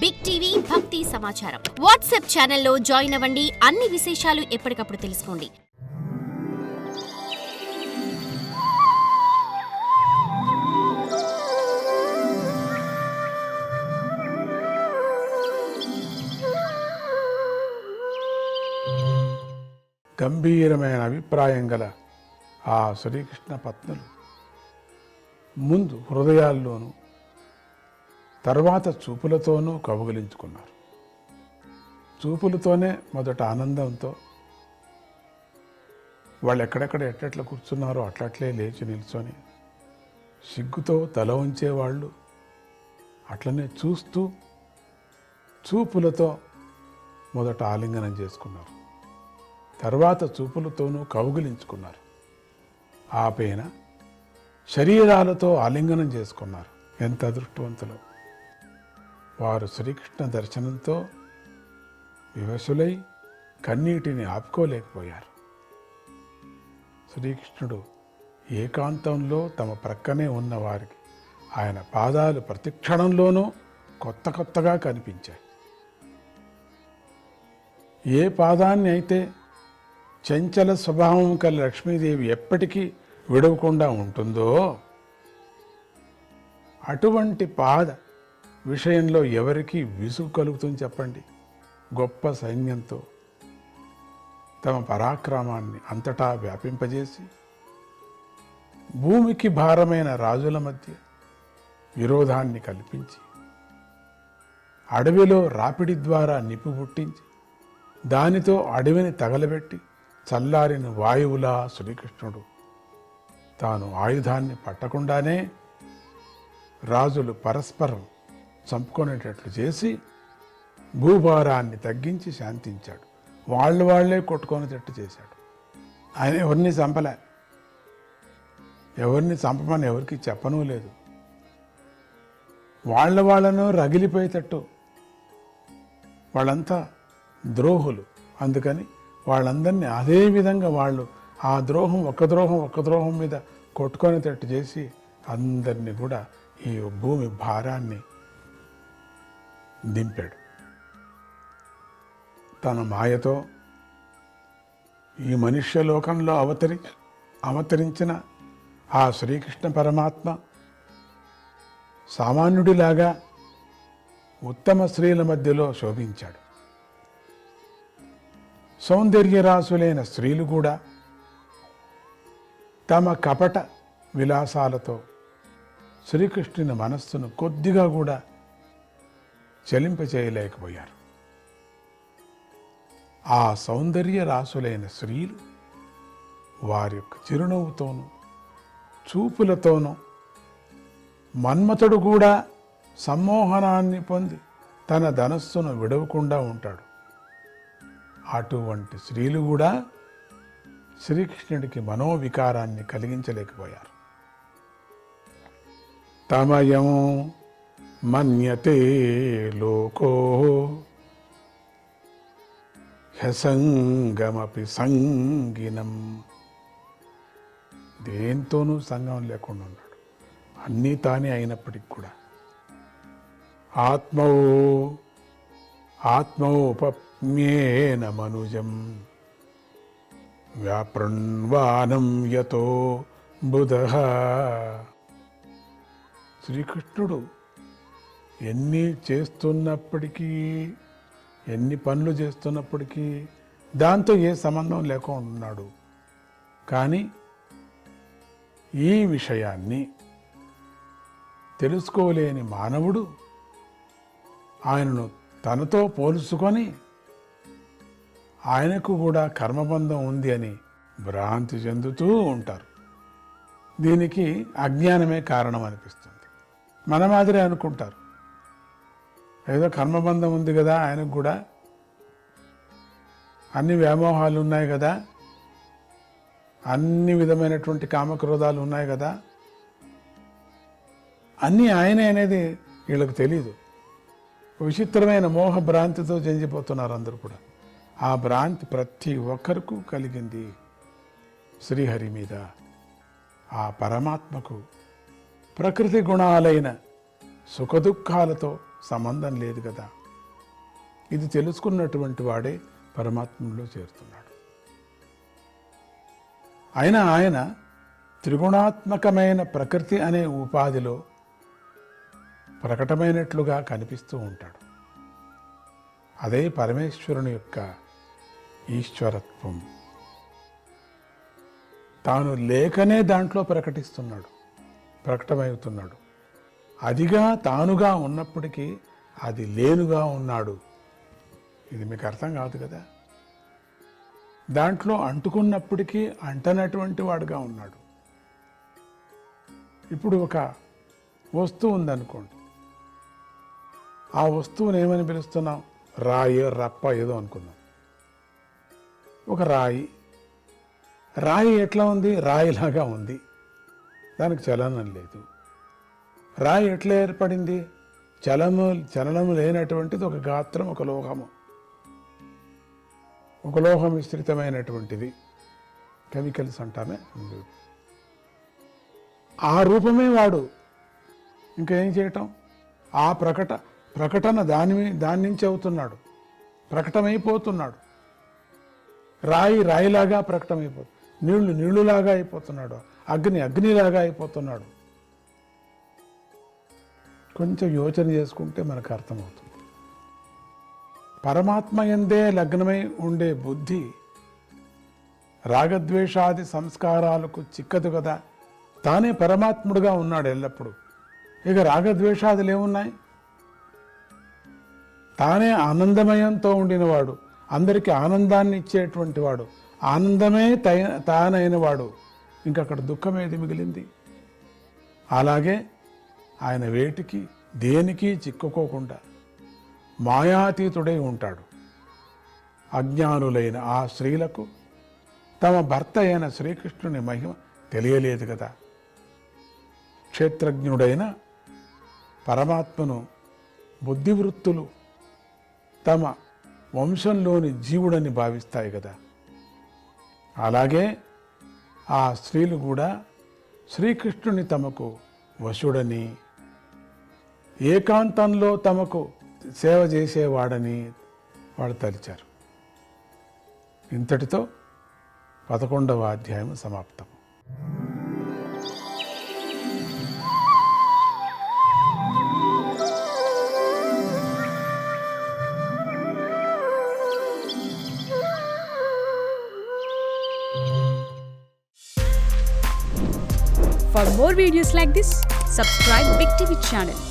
Big TV భక్తి సమాచారం WhatsApp ఛానల్లో జాయిన్ అవ్వండి. అన్ని విశేషాలు ఎప్పటికప్పుడు తెలుసుకోండి. గంభీరమైన అభిప్రాయం గల ఆ శ్రీకృష్ణ పత్నులు ముందు హృదయాల్లోనూ తర్వాత చూపులతోనూ కౌగిలించుకున్నారు. చూపులతోనే మొదట ఆనందంతో వాళ్ళు ఎక్కడెక్కడ ఎట్లెట్ల కూర్చున్నారో అట్లట్లే లేచి నిల్చొని సిగ్గుతో తల ఉంచేవాళ్ళు అట్లనే చూస్తూ చూపులతో మొదట ఆలింగనం చేసుకున్నారు. తర్వాత చూపులతోనూ కౌగిలించుకున్నారు. ఆ పైన శరీరాలతో ఆలింగనం చేసుకున్నారు. ఎంత అదృష్టవంతులు. వారు శ్రీకృష్ణ దర్శనంతో వివశులై కన్నీటిని ఆపుకోలేకపోయారు. శ్రీకృష్ణుడు ఏకాంతంలో తమ ప్రక్కనే ఉన్న వారికి ఆయన పాదాలు ప్రతిక్షణంలోనూ కొత్త కొత్తగా కనిపించాయి. ఏ పాదాన్ని అయితే చంచల స్వభావం కల లక్ష్మీదేవి ఎప్పటికీ విడవకుండా ఉంటుందో అటువంటి పాద విషయంలో ఎవరికి విసుగు కలుగుతుంది చెప్పండి. గొప్ప సైన్యంతో తమ పరాక్రమాన్ని అంతటా వ్యాపింపజేసి భూమికి భారమైన రాజుల మధ్య విరోధాన్ని కల్పించి అడవిలో రాపిడి ద్వారా నిప్పు పుట్టించి దానితో అడవిని తగలబెట్టి చల్లారిన వాయువులా శ్రీకృష్ణుడు తాను ఆయుధాన్ని పట్టకుండానే రాజులు పరస్పరం చంపుకునేటట్లు చేసి భూభారాన్ని తగ్గించి శాంతించాడు. వాళ్ళు వాళ్ళే కొట్టుకునేటట్టు చేశాడు. ఆయన ఎవరిని చంపలే? ఎవరిని చంపమని ఎవరికి చెప్పనూ లేదు. వాళ్ళ వాళ్ళను రగిలిపోయేటట్టు. వాళ్ళంతా ద్రోహులు. అందుకని వాళ్ళందరినీ అదే విధంగా వాళ్ళు ఆ ద్రోహం ఒక ద్రోహం ఒక ద్రోహం మీద కొట్టుకొనేటట్టు చేసి అందరినీ కూడా ఈ భూమి భారాన్ని దింపాడు. తన మాయతో ఈ మనుష్య లోకంలో అవతరి అవతరించిన ఆ శ్రీకృష్ణ పరమాత్మ సామాన్యుడిలాగా ఉత్తమ స్త్రీల మధ్యలో శోభించాడు. సౌందర్యరాశులైన స్త్రీలు కూడా తమ కపట విలాసాలతో శ్రీకృష్ణుని మనస్సును కొద్దిగా కూడా చలింపచేయలేకపోయారు. ఆ సౌందర్య రాశులైన స్త్రీలు వారి యొక్క చిరునవ్వుతోనూ చూపులతోనూ మన్మథుడు కూడా సమ్మోహనాన్ని పొంది తన ధనస్సును విడవకుండా ఉంటాడు. అటువంటి స్త్రీలు కూడా శ్రీకృష్ణుడికి మనోవికారాన్ని కలిగించలేకపోయారు. తమయం మన్యతే లోకో హ్యసంగమపి సంగినం. దేంతోనూ సంగం లేకుండా ఉన్నాడు. అన్నీ తానే అయినప్పటికి కూడా. ఆత్మౌ ఆత్మౌపజ్ఞేన మనుజం. వ్యాపృణ్వానం యతో బుధ. శ్రీకృష్ణుడు ఎన్ని చేస్తున్నప్పటికీ ఎన్ని పనులు చేస్తున్నప్పటికీ దాంతో ఏ సంబంధం లేకుండా ఉన్నాడు కానీ ఈ విషయాన్ని తెలుసుకోలేని మానవుడు ఆయనను తనతో పోల్చుకొని ఆయనకు కూడా కర్మబంధం ఉంది అని భ్రాంతి చెందుతూ ఉంటారు. దీనికి అజ్ఞానమే కారణం అనిపిస్తుంది మన మాదిరే అనుకుంటారు. ఏదో కర్మబంధం ఉంది కదా ఆయనకు కూడా. అన్ని వ్యామోహాలు ఉన్నాయి కదా. అన్ని విధమైనటువంటి కామక్రోధాలు ఉన్నాయి కదా. అన్నీ ఆయనే అనేది వీళ్ళకి తెలియదు విచిత్రమైన మోహ భ్రాంతితో చెందిపోతున్నారు అందరూ కూడా. ఆ భ్రాంతి ప్రతి ఒక్కరికు కలిగింది శ్రీహరి మీద. ఆ పరమాత్మకు ప్రకృతి గుణాలైన సుఖదుఖాలతో సంబంధం లేదు కదా. ఇది తెలుసుకున్నటువంటి వాడే పరమాత్మలో చేరుతున్నాడు. అయినా ఆయన త్రిగుణాత్మకమైన ప్రకృతి అనే ఉపాధిలో ప్రకటమైనట్లుగా కనిపిస్తూ ఉంటాడు. అదే పరమేశ్వరుని యొక్క ఈశ్వరత్వం. తాను లేకనే దాంట్లో ప్రకటిస్తున్నాడు ప్రకటమవుతున్నాడు. అదిగా తానుగా ఉన్నప్పటికీ అది లేనుగా ఉన్నాడు. ఇది మీకు అర్థం కాదు కదా? దాంట్లో అంటుకున్నప్పటికీ అంటనటువంటి వాడుగా ఉన్నాడు. ఇప్పుడు ఒక వస్తువు ఉందనుకోండి. ఆ వస్తువుని ఏమని పిలుస్తున్నాం? రాయి రప్ప ఏదో అనుకుందాం. ఒక రాయి. రాయి ఎట్లా ఉంది? రాయిలాగా ఉంది. దానికి చలనం లేదు. రాయి ఎట్లా ఏర్పడింది? చలము చలనము లేనటువంటిది ఒక గాత్రం ఒక లోహము. ఒక లోహం విస్తృతమైనటువంటిది. కెమికల్స్ అంటామే ఆ రూపమే వాడు. ఇంకా ఏం చేయటం? ఆ ప్రకట ప్రకటన దాని దాని నుంచి అవుతున్నాడు. ప్రకటమైపోతున్నాడు. రాయి రాయిలాగా ప్రకటమైపోతుంది నీళ్ళు నీళ్ళులాగా అయిపోతున్నాడు. అగ్ని అగ్నిలాగా అయిపోతున్నాడు. కొంచెం యోచన చేసుకుంటే మనకు అర్థమవుతుంది. పరమాత్మ ఎందే లగ్నమై ఉండే బుద్ధి రాగద్వేషాది సంస్కారాలకు చిక్కదు కదా. తానే పరమాత్ముడుగా ఉన్నాడు ఎల్లప్పుడూ. ఇక రాగద్వేషాదులు ఏమున్నాయి? తానే ఆనందమయంతో ఉండినవాడు అందరికీ ఆనందాన్ని ఇచ్చేటువంటి వాడు ఆనందమే తయ తానైనవాడు. ఇంకక్కడ దుఃఖం ఏది మిగిలింది? అలాగే ఆయన వేటికి దేనికి చిక్కుకోకుండా మాయాతీతుడై ఉంటాడు. అజ్ఞానులైన ఆ స్త్రీలకు తమ భర్త అయిన శ్రీకృష్ణుని మహిమ తెలియలేదు కదా. క్షేత్రజ్ఞుడైన పరమాత్మను బుద్ధివృత్తులు తమ వంశంలోని జీవుడని భావిస్తాయి కదా. అలాగే ఆ స్త్రీలు కూడా శ్రీకృష్ణుని తమకు వశుడని ఏకాంతంలో తమకు సేవ చేసేవాడని వాళ్ళు తలిచారు ఇంతటితో పదకొండవ అధ్యాయం సమాప్తం For more videos like this, subscribe Big TV channel